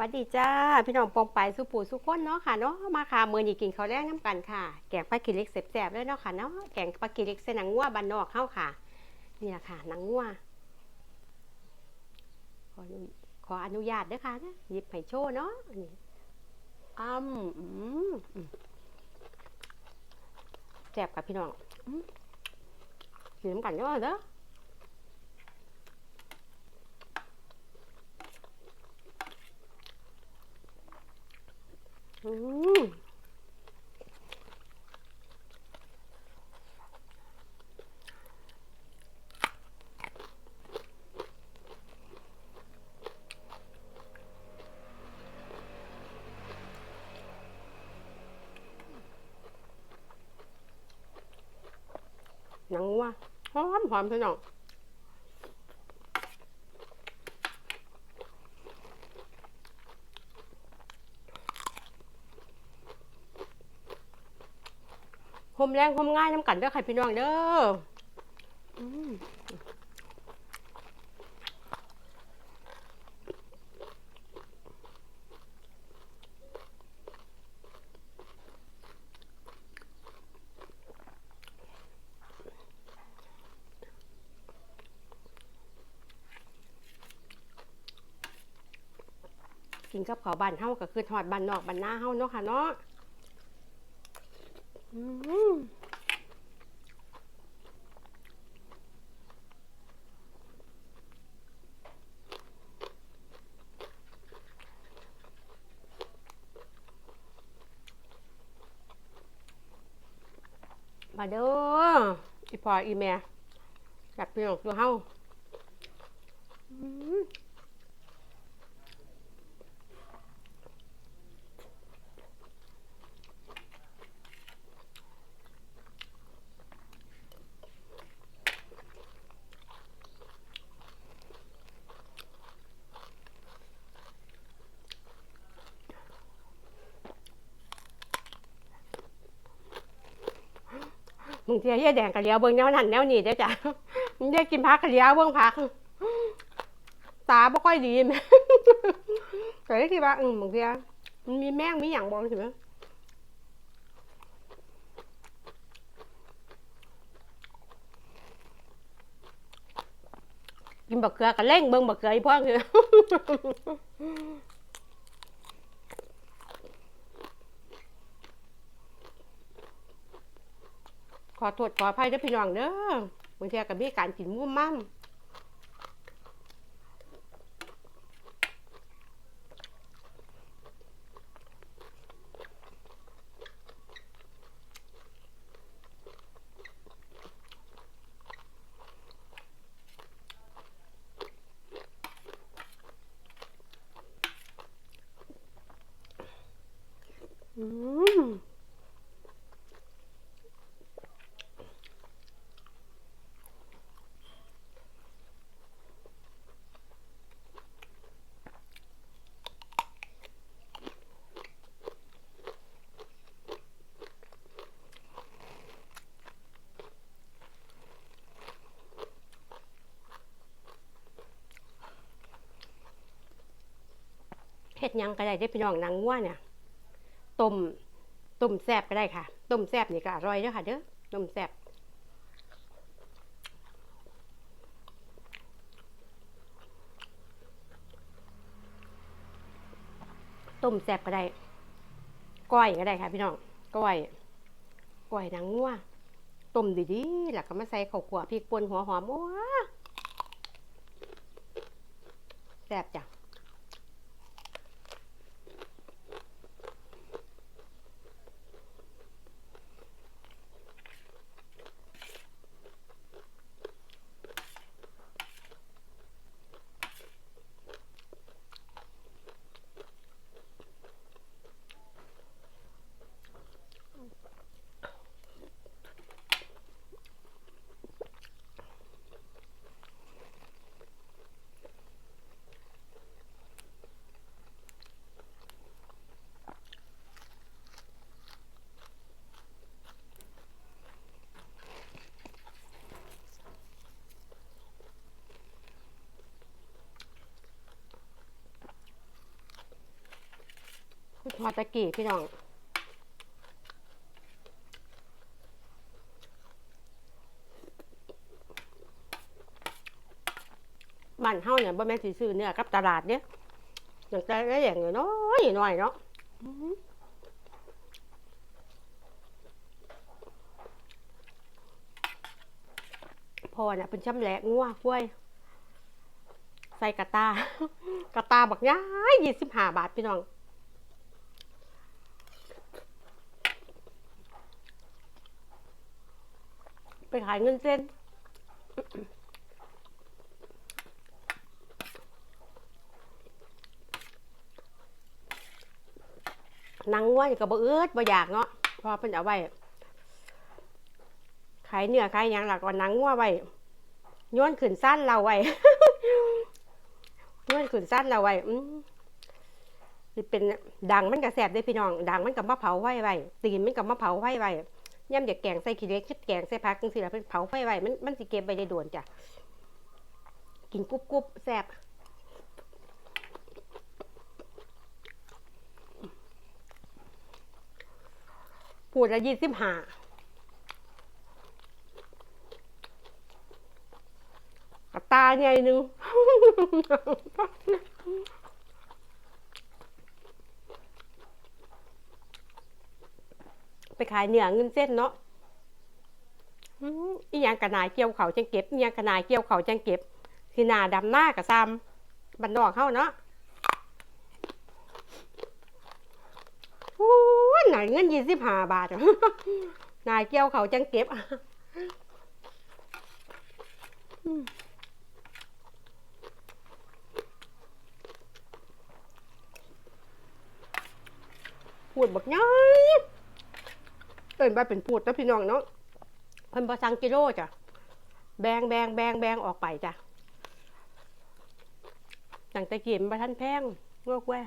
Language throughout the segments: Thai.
วัสดีจ้า พี่น้องปองไปสุปูสุกคนเนาะค่ะเนาะมาค่ะมือนี้กินข้าวแรกน้ำกันค่ะ แกงปลากิเล็กแซ่บๆเลยเนาะค่ะเนาะแกงปลากิเล็กเส้นหนังงัวบ้านนอกเข้าค่ะ นี่แหละค่ะหนังงัวขออนุขออนุญาตด้วยค่ะนะหยิบไผ่โชว์เนาะนี่อ้ำอืมแซ่บค่ะพี่น้องกินน้ำกันเนาะเด้อ หนังวัวหอมหอมพี่น้อง หอมแรงหอมง่ายน้ำกันเด้อค่ะพี่น้องเด้อกินกับข้าวบ้านเฮาก็คือทอดบ้านนอกบ้านนาเฮาเนาะค่ะเนาะอืม มาเด้ออีพออีแม่แบบพี่น้องตัวเฮาอืม มึงเทียเหี้ยแดงกะเลียวเบิ่งแนวนั้นแนวนี้เด้อจ้ะมึงได้กินผักกะเลียวเบิ่งผัก ตาบ่ค่อยดีแม่ก็เลยคิดว่าอืมบางเทีมันมีแมงมีหยังบ่ใช่ไหมกินบักเกลือก็เล่งเบิ่งบักเกลืออีพวกคือ ขอโทษขออภัยด้วยพี่น้องเด้อบางทีก็มีการกินมุ่มมั่มอืม เฮ็ดยังก็ได้ได้พี่น้องนางงัวเนี่ยต้มต้มแซ่บก็ได้ค่ะต้มแซ่บนี่ก็อร่อยเด้อค่ะเด้อต้มแซ่บต้มแซ่บก็ได้ก้อยก็ได้ค่ะ พี่น้องก้อยก้อยนางงัวต้มดีๆแล้วก็มาใส่ข้าวคั่วพริกป่นหัวหอมโอ้แซ่บจ้ะ มาตะกี้พี่น้องบ้านเฮาเนี่ยบ่แม่นสิซื้อเนื้อกับตลาดเด้อย่างแต่ละอย่างน้อยน้อยเนาะอื้อหือพ่อน่ะเป็นช้ำแหละงัวกล้วย ใส่กระตากระตาบักย้ายยี่สิบห้าบาทพี่น้อง ขายเงินเส้นนังว่าก็บ่เอิดบ่อยากเนาะเพอเพิ่นเอาไว้ขายเนื้อขายหยังหลักว่านังว่าไว้ย้อนขึ้นสั้นเราไว้ย้อนขึ้นสั้นเราไว้อืมเป็นดังมันก็แสบได้พี่น้อง ดังมันกับมะเผาไว้ไว้ตีนมันกับมะเผาไว้ไว้ ย่ำอยากแกงใส่ขี้เล็กคิดแกงใส่ผักจังซี่ล่ะเพิ่นเผาไฟไว้มันมันสิเก็บไว้ได้โดนจ้ะกินกรุบกรุบแซ่บพูดละยี่สิบห้าตาใหญ่หนึ่ง ไปขายเนื้อเงินเส้นเนาะอีหยังกระนายเกี่ยวเขาจังเก็บอีหยังกระนายเกี่ยวเขาจังเก็บสิหนาดำหน้ากับซ้ำบันนอกเข้าเนาะโอ้ยไหนเงินยี่สิบห้าบาทนายเกี่ยวเขาจังเก็บพูดบักย้าย อินว่าเป็นพูดแล้วพี่น้องเนาะเพิ่นประสังกิโลจ้ะแบงแบงแบงแบงออกไปจ้ะจังตะเกียบมาท่านแพงงอกแว่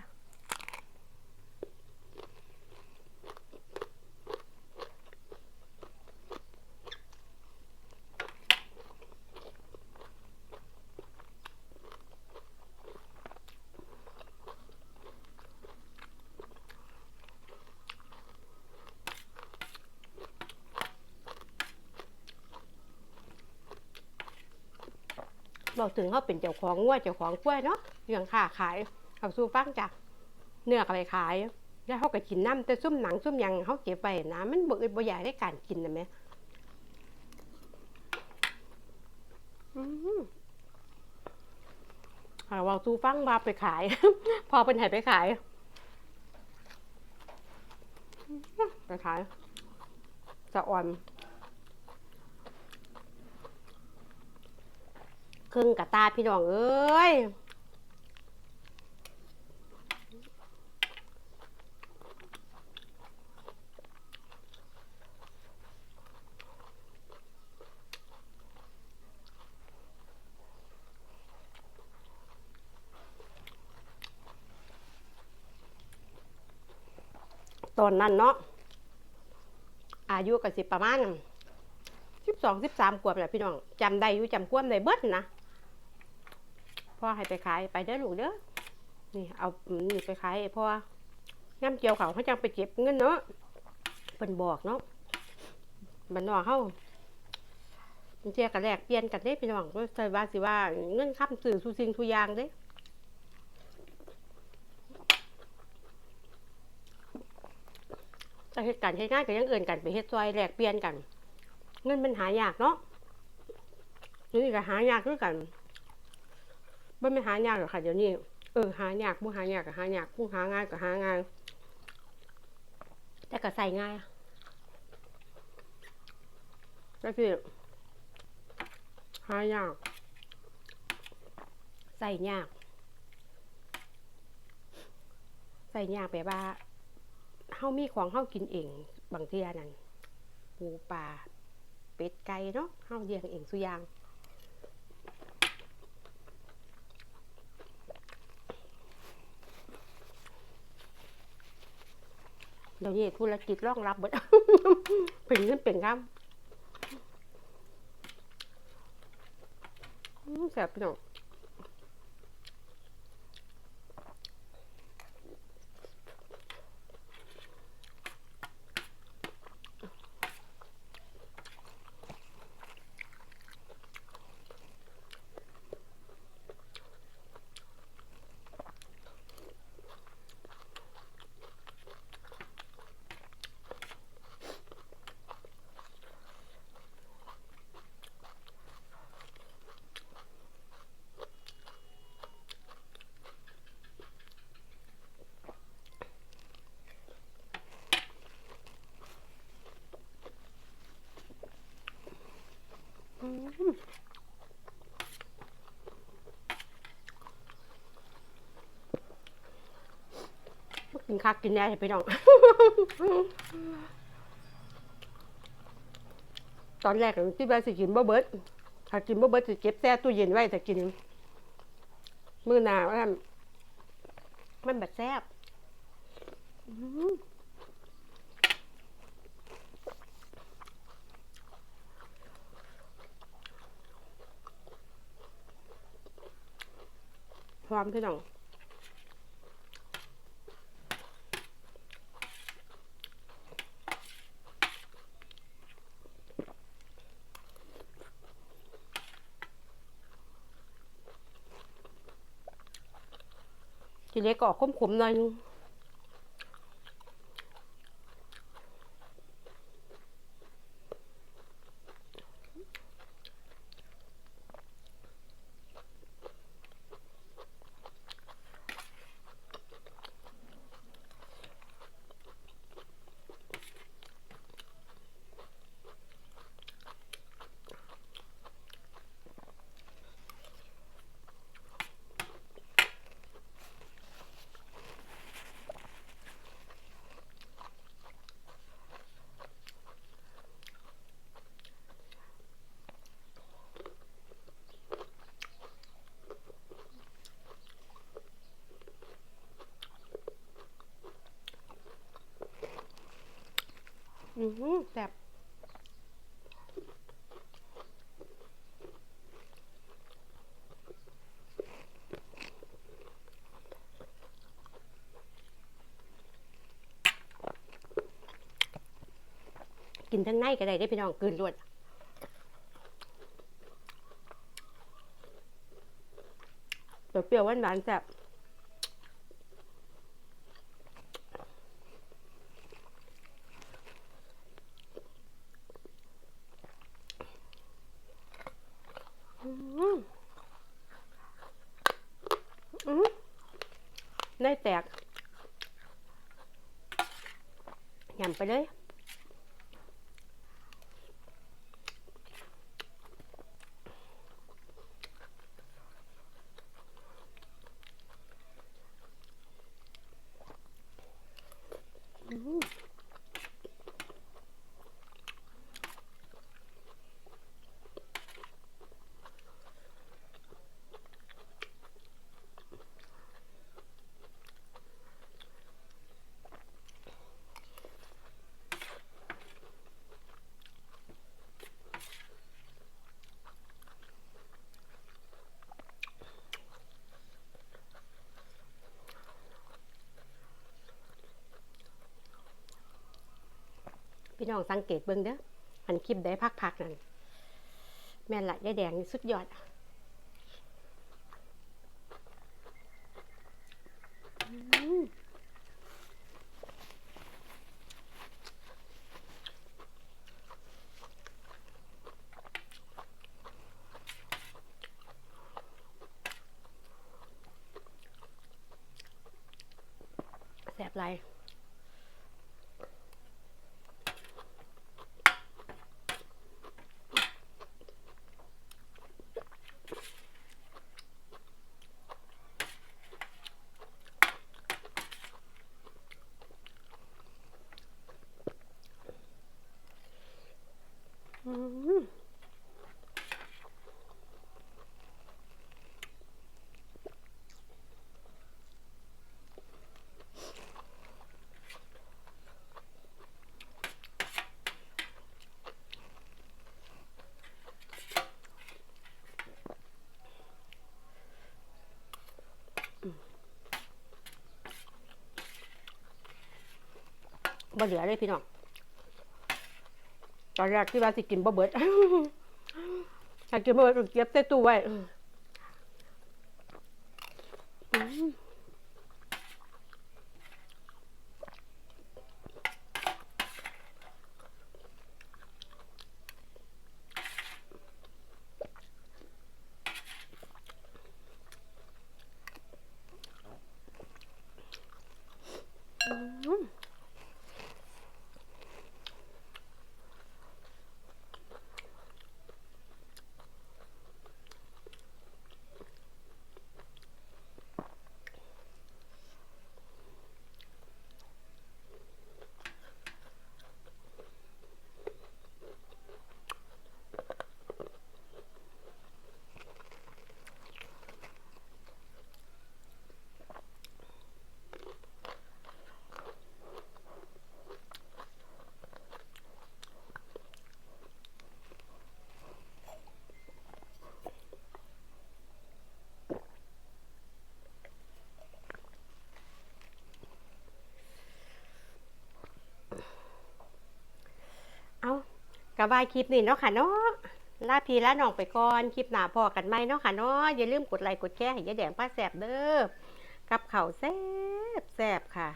บอกถึงเขาเป็นเจ้าของงัวเจ้าของกล้วยเนาะเรื่องค้าขายเขาสู้ฟังจ้ะเนื้อไปขาย แล้วเขาก็กินน้ำแต่ซุ่มหนังซุ่มยังเขาเก็บไว้นะมันบ่อบ่อยากได้การกินนะแม่อืมเอาเว่าสู้ฟังมาไปขาย พอเป็นไหไปขาย ไปขาย จะอ่อน รึ่งกับตาพี่น้องเอ้ยตอนนั้นเนาะอายุก็สิประมาณสิบสองสิบสามขวบแหละพี่น้องจำได้อยู่จำควมได้เบิดนะ พ่อให้ไปขายไปเด้อลูกเด้อนี่เอานี่ไปขายเพราะว่าย่ำเจียวเขาเขาจังไปเก็บเงินเนาะเป็นบอกเนาะมันนอกเขามันเจียกันแลกเปลี่ยนกันเด้พี่น้องก็ใส่ว่าสิว่าเงินค้ำสื่อสุสิ่งทุยางเด้แต่เหตุการณ์ใช้ง่ายก็ยังเอื่นกันไปเฮ็ดซอยแลกเปลี่ยนกัน เงินมันหายากเนาะนี่ก็หายากคือกัน บ่ไม่หายากหรอกค่ะเดี๋ยวนี้ เออหายากผู้หายากก็หายากผู้หาง่ายก็หาง่ายแต่ก็ใส่ง่ายก็คือหายาก ใส่ยาก ใส่ยากแปลว่าเฮามีของเฮากินเอง บางเทียนั่นปูปลาเป็ดไก่เนาะเฮาเลี้ยงเองสุยาง เดี๋ยวนี้ธุรกิจรองรับเบิดเป็นเงินเป็นคำอืมแสบพี่น้อง กินคักกินแน่ไปน้อง ตอนแรกที่แม่สิกินบ่เบิดถ้ากินบ่เบิดจะเก็บแช่ตู้เย็นไว้แต่กิน มื้อหนาวมันแบบแซ่บ พร้อมพี่น้องทีเล็กก็ออกขมๆหน่อยนึง อือแซ่บกินทั้งในก็ได้ได้พี่น้องกลืนรวดเปรี้ยวหวานแซ่บอื้อหืออื้อได้แตกยำ ไปเลย พี่น้องสังเกตเบิ้งเด้อหันคลิปได้พักๆนั่นแม่นละยายแดงนี่สุดยอดอืมแซ่บไร อืม บ่เหลือเลยพี่น้องตอนแรกที่ว่าสิกินบ่เบิดถ้ากินบ่เบิดเก็บใส่ตู้ไว้อืมอืม บายคลิปนี้เนาะค่ะเนาะลาพีลาน้องไปก่อนคลิปหน้าพอกันไหมเนาะค่ะเนาะอย่าลืมกดไลค์กดแชร์ให้ยายแดงป้าแสบเด้อกับเข้าแซ่บแซ่บค่ะ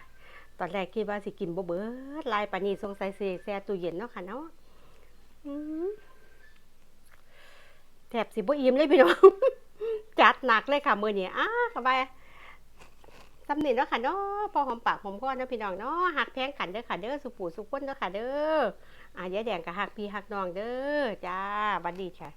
ตอนแรกคิดว่าสิกินบ่เบิดลายปานีสงสัยสิแช่ตู้เย็นเนาะค่ะเนาะอืมแถบสิบ่อิ่มเลยพี่น้องจัดหนักเลยค่ะมื้อนี้อ้าสบายสำเนีเนาะค่ะเนาะพอหอมปากหอมคอเนาะพี่น้องเนาะหักแพงขันเด้อค่ะเด้อสุปูสุขคนเด้อค่ะเด้อ อะยายแดงก็หักพี่หักน้องเด้อจ้าบัดดีค่ะ